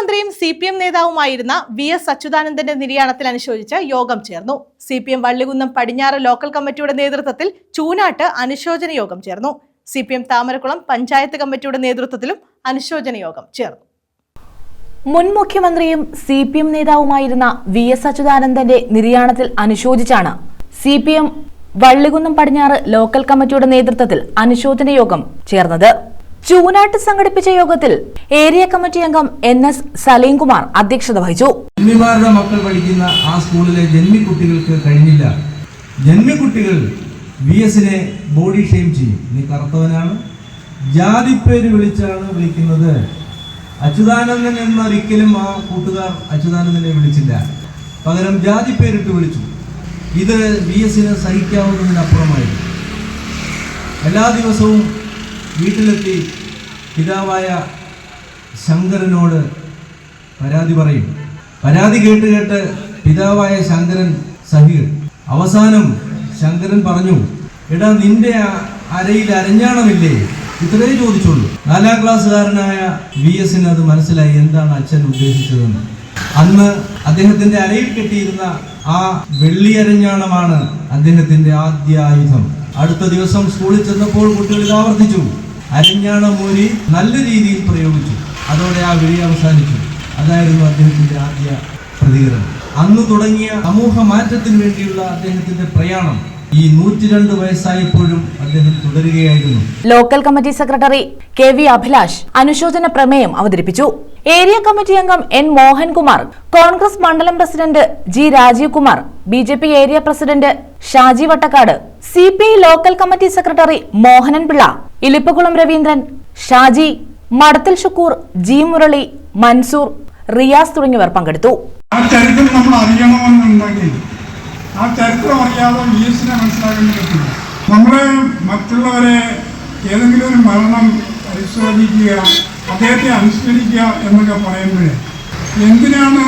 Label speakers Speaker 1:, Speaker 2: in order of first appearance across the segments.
Speaker 1: മുഖ്യമന്ത്രിയും C P M നേതാവുമായിരുന്ന V S അച്യുതാനന്ദന്റെ നിര്യാണത്തിൽ അനുശോചിച്ച് യോഗം ചേർന്നു. സി പി എം വള്ളികുന്നം പടിഞ്ഞാറ് ലോക്കൽ കമ്മിറ്റിയുടെ നേതൃത്വത്തിൽ ചൂനാട്ട് അനുശോചന യോഗം ചേർന്നു. C P M Thamarakulam panchayat കമ്മിറ്റിയുടെ നേതൃത്വത്തിലും അനുശോചന യോഗം ചേർന്നു.
Speaker 2: മുൻ മുഖ്യമന്ത്രിയും സി പി എം നേതാവുമായിരുന്ന വി എസ് അച്യുതാനന്ദന്റെ നിര്യാണത്തിൽ അനുശോചിച്ചാണ് സി പി എം വള്ളികുന്നം പടിഞ്ഞാറ് ലോക്കൽ കമ്മിറ്റിയുടെ നേതൃത്വത്തിൽ അനുശോചന യോഗം ചേർന്നത്. ചൂനാട്ട് സംഘടിപ്പിച്ച യോഗത്തിൽ ഏരിയ കമ്മിറ്റി അംഗം എൻ എസ് സലീംകുമാർ അധ്യക്ഷത വഹിച്ചു.
Speaker 3: ജന്മിമാരുടെ മക്കൾ പഠിക്കുന്ന ആ സ്കൂളിലെ ജന്മിക്കുട്ടികൾക്ക് കഴിഞ്ഞില്ല. ജന്മിക്കുട്ടികൾ വി എസിനെ ബോഡി ഷെയിം ചെയ്യും. നീ കറുത്തവനാണ്. ജാതിപ്പേര് വിളിച്ചാണ് വിളിക്കുന്നത്. അച്യുതാനന്ദൻ എന്നൊരിക്കലും ആ കൂട്ടുകാർ അച്യുതാനന്ദനെ വിളിച്ചില്ല. പകരം ജാതിപ്പേരിട്ട് വിളിച്ചു. ഇത് വി എസിന് സഹിക്കാവുന്നതിനപ്പുറമായിരുന്നു. എല്ലാ ദിവസവും വീട്ടിലെത്തി പിതാവായ ശങ്കരനോട് പരാതി പറയും. പരാതി കേട്ട് കേട്ട് പിതാവായ ശങ്കരൻ സഹികൾ അവസാനം ശങ്കരൻ പറഞ്ഞു എടാ നിന്റെ അരയിൽ അരഞ്ഞാണമില്ലേ? ഇത്രേ ചോദിച്ചുള്ളൂ. നാലാം ക്ലാസ്സുകാരനായ വി എസിന് അത് മനസ്സിലായി എന്താണ് അച്ഛൻ ഉദ്ദേശിച്ചതെന്ന്. അന്ന് അദ്ദേഹത്തിന്റെ അരയിൽ കെട്ടിയിരുന്ന ആ വെള്ളി അരഞ്ഞാണമാണ് അദ്ദേഹത്തിന്റെ ആദ്യ ആയുധം. അടുത്ത ദിവസം സ്കൂളിൽ ചെന്നപ്പോൾ കുട്ടികൾ ആവർത്തിച്ചു. അരഞ്ഞാണം മൂരി നല്ല രീതിയിൽ പ്രയോഗിച്ചു. അതോടെ ആ വിളി അവസാനിച്ചു. അതായിരുന്നു അദ്ദേഹത്തിന്റെ ആദ്യ പ്രതികരണം. അന്ന് തുടങ്ങിയ സമൂഹ മാറ്റത്തിന് വേണ്ടിയുള്ള അദ്ദേഹത്തിന്റെ പ്രയാണം ഈ നൂറ്റിരണ്ട് വയസ്സായപ്പോഴും അദ്ദേഹം തുടരുകയായിരുന്നു.
Speaker 2: Local committee secretary K V Abhilash അനുശോചന പ്രമേയം അവതരിപ്പിച്ചു. ഏരിയ കമ്മിറ്റി അംഗം എൻ മോഹൻകുമാർ കോൺഗ്രസ് മണ്ഡലം president G Rajeev Kumar B J P area president Shaji Vattakkad C P I local committee secretary Mohanan Pillai Elippakulam Raveendran Shaji Madathil Shukkoor G Murali Mansoor Riyas തുടങ്ങിയവർ പങ്കെടുത്തു.
Speaker 4: ആ ചരിത്രം നമ്മൾ അറിയണമെന്നുണ്ടെങ്കിൽ ആ ചരിത്രം അറിയാതെ വി എസിനെ മനസ്സിലാക്കാൻ പറ്റില്ല. നമ്മൾ മറ്റുള്ളവരെ ഏതെങ്കിലും ഒരു മരണം പരിശോധിക്കുക അദ്ദേഹത്തെ അനുസ്മരിക്കുക എന്നൊക്കെ പറയുമ്പോഴേ എന്തിനാണ്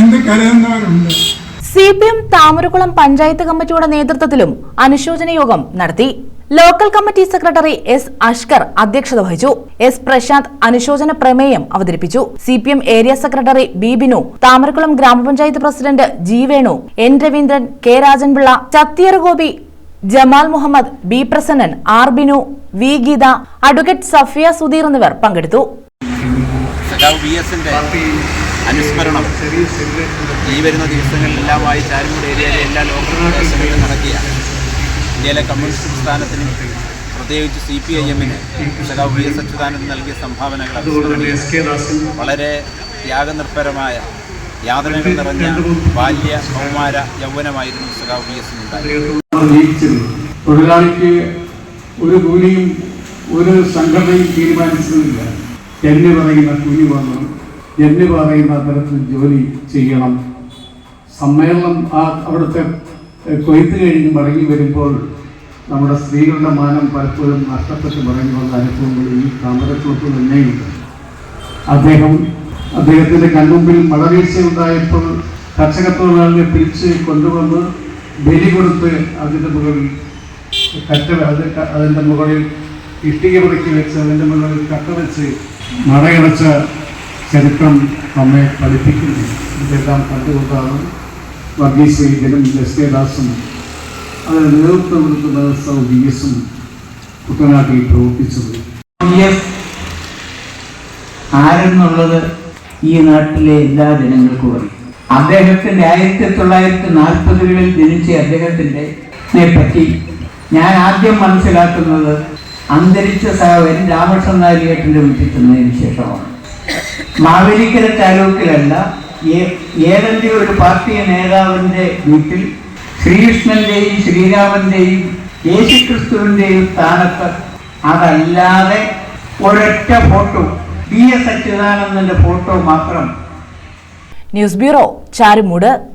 Speaker 4: എന്ത് കരുതുന്നവരുണ്ട്
Speaker 2: C P M Thamarakulam panchayat കമ്മിറ്റിയുടെ നേതൃത്വത്തിലും അനുശോചന യോഗം നടത്തി. Local committee secretary S Ashkar അധ്യക്ഷത വഹിച്ചു. എസ് പ്രശാന്ത് അനുശോചന പ്രമേയം അവതരിപ്പിച്ചു. C P M area secretary B Binu Thamarakulam gramapanchayat president G Venu N Raveendran K Rajanpillai Chathiyargopi Jamal Muhammad B Prasannan R Binu V Geetha advocate Safiya Sudheer എന്നിവർ പങ്കെടുത്തു.
Speaker 5: അനുസ്മരണം ഈ വരുന്ന ദിവസങ്ങളിലെല്ലാമായി ചാരുമൂട് ഏരിയയിലെ എല്ലാ ലോക്കൽ പ്രദേശങ്ങളിലും നടക്കിയ ഇന്ത്യയിലെ കമ്മ്യൂണിസ്റ്റ് പ്രസ്ഥാനത്തിനും പ്രത്യേകിച്ച് സി പി ഐ എമ്മിന് സഖാവ് വി എസ് അച്യുതാനന്ദൻ നൽകിയ സംഭാവനകൾ വളരെ ത്യാഗനിർഭരമായ യാതനകൾ നിറഞ്ഞ ബാല്യ കൗമാര യൗവനമായിരുന്നു സഖാവ് വി എസിനുണ്ടായത്
Speaker 6: ജീവിച്ചത്. തൊഴിലാളിക്ക് ഒരു കൂലിയും ഒരു സംഘടനയും തീരുമാനിച്ചതില്ല എന്ന് പറയുന്ന കൂലി വന്നു എന്ന് പറയുന്ന തരത്തിൽ ജോലി ചെയ്യണം. സമ്മേളനം ആ അവിടുത്തെ കൊയ്ത്ത് കഴിഞ്ഞ് മടങ്ങി വരുമ്പോൾ നമ്മുടെ സ്ത്രീകളുടെ മാനം പലപ്പോഴും നഷ്ടപ്പെട്ട് മടങ്ങി വന്ന അനുഭവങ്ങൾ ഈ താമരക്കുളത്ത് തന്നെയുണ്ട്. അദ്ദേഹം അദ്ദേഹത്തിന്റെ കൺമുമ്പിൽ മഴവീഴ്ച ഉണ്ടായപ്പോൾ കർഷക തൊഴിലാളിയെ പിരിച്ച് കൊണ്ടുവന്ന് ബലി കൊടുത്ത് അതിന്റെ മുകളിൽ കറ്റ അതിന്റെ മുകളിൽ ഇഷ്ടിക പുറക്കി വെച്ച് അതിന്റെ മുകളിൽ കട്ട വെച്ച് മടയടച്ച ചരിത്രം നമ്മെ പഠിപ്പിക്കുന്നു. ഇതെല്ലാം കണ്ടുകൊണ്ടാണ് വർഗീസ് വൈദ്യനും എസ് കെ ദാസും അതിന് നേതൃത്വം കൊടുക്കുന്ന സൗ കുട്ടനാട്ടിൽ പ്രവർത്തിച്ചത്
Speaker 7: ആരെന്നുള്ളത് ഈ നാട്ടിലെ എല്ലാ ജനങ്ങൾക്കും അറിയാം. അദ്ദേഹത്തിന്റെ ആയിരത്തി തൊള്ളായിരത്തി നാൽപ്പതുകളിൽ ജനിച്ച അദ്ദേഹത്തിന്റെ പറ്റി ഞാൻ ആദ്യം മനസ്സിലാക്കുന്നത് അന്തരിച്ച സഹോദരൻ രാമകൃഷ്ണൻ നാരികേട്ടന്റെ വീട്ടിൽ ചെന്നതിന് ശേഷമാണ്. മാവേലിക്കര താലൂക്കിലല്ല ഏതെങ്കിലും ഒരു പാർട്ടി നേതാവിന്റെ വീട്ടിൽ ശ്രീകൃഷ്ണന്റെയും ശ്രീരാമന്റെയും യേശുക്രിസ്തുവിന്റെയും സ്ഥാനത്ത് അതല്ലാതെ ഒരൊറ്റ ഫോട്ടോ ബി എസ് അച്യുതാനന്ദന്റെ ഫോട്ടോ മാത്രം.
Speaker 2: News bureau Charummood.